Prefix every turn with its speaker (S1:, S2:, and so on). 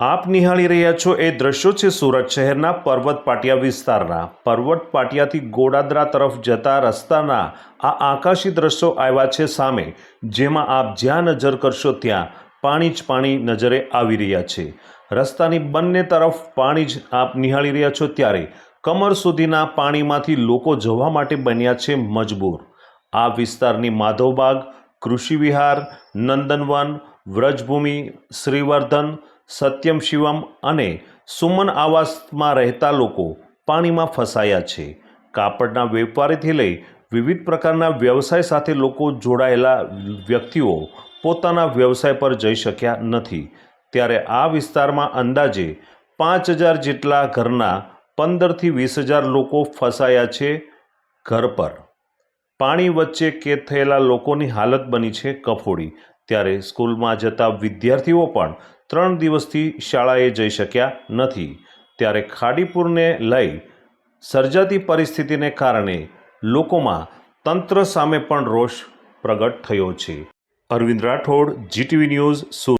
S1: આપ નિહાળી રહ્યા છો એ દ્રશ્યો છે સુરત શહેરના પર્વત પાટિયા વિસ્તારના. પર્વત પાટિયાથી ગોડાદરા તરફ જતા રસ્તાના આ આકાશી દ્રશ્યો આવ્યા છે સામે, જેમાં આપ જ્યાં નજર કરશો ત્યાં પાણી જ પાણી નજરે આવી રહ્યા છે. રસ્તાની બંને તરફ પાણી જ આપ નિહાળી રહ્યા છો ત્યારે કમર સુધીના પાણીમાંથી લોકો જવા માટે બન્યા છે મજબૂર. આ વિસ્તારની માધવબાગ, કૃષિ વિહાર, નંદનવન, વ્રજભૂમિ, શ્રીવર્ધન સત્યમ શિવમ અને સુમન આવાસમાં રહેતા લોકો પાણીમાં ફસાયા છે. કાપડના વેપારીથી લઈ વિવિધ પ્રકારના વ્યવસાય સાથે લોકો જોડાયેલા વ્યક્તિઓ પોતાના વ્યવસાય પર જઈ શક્યા નથી. ત્યારે આ વિસ્તારમાં અંદાજે પાંચ હજાર જેટલા ઘરના પંદરથી વીસ હજાર લોકો ફસાયા છે ઘર પર. પાણી વચ્ચે કેદ થયેલા લોકોની હાલત બની છે કફોડી. ત્યારે સ્કૂલમાં જતા વિદ્યાર્થીઓ પણ ત્રણ દિવસથી શાળાએ જઈ શક્યા નથી. ત્યારે ખાડીપુરને લઈ સર્જાતી પરિસ્થિતિને કારણે લોકોમાં તંત્ર સામે પણ રોષ પ્રગટ થયો છે. Arvind Rathod, GTV news, Surat.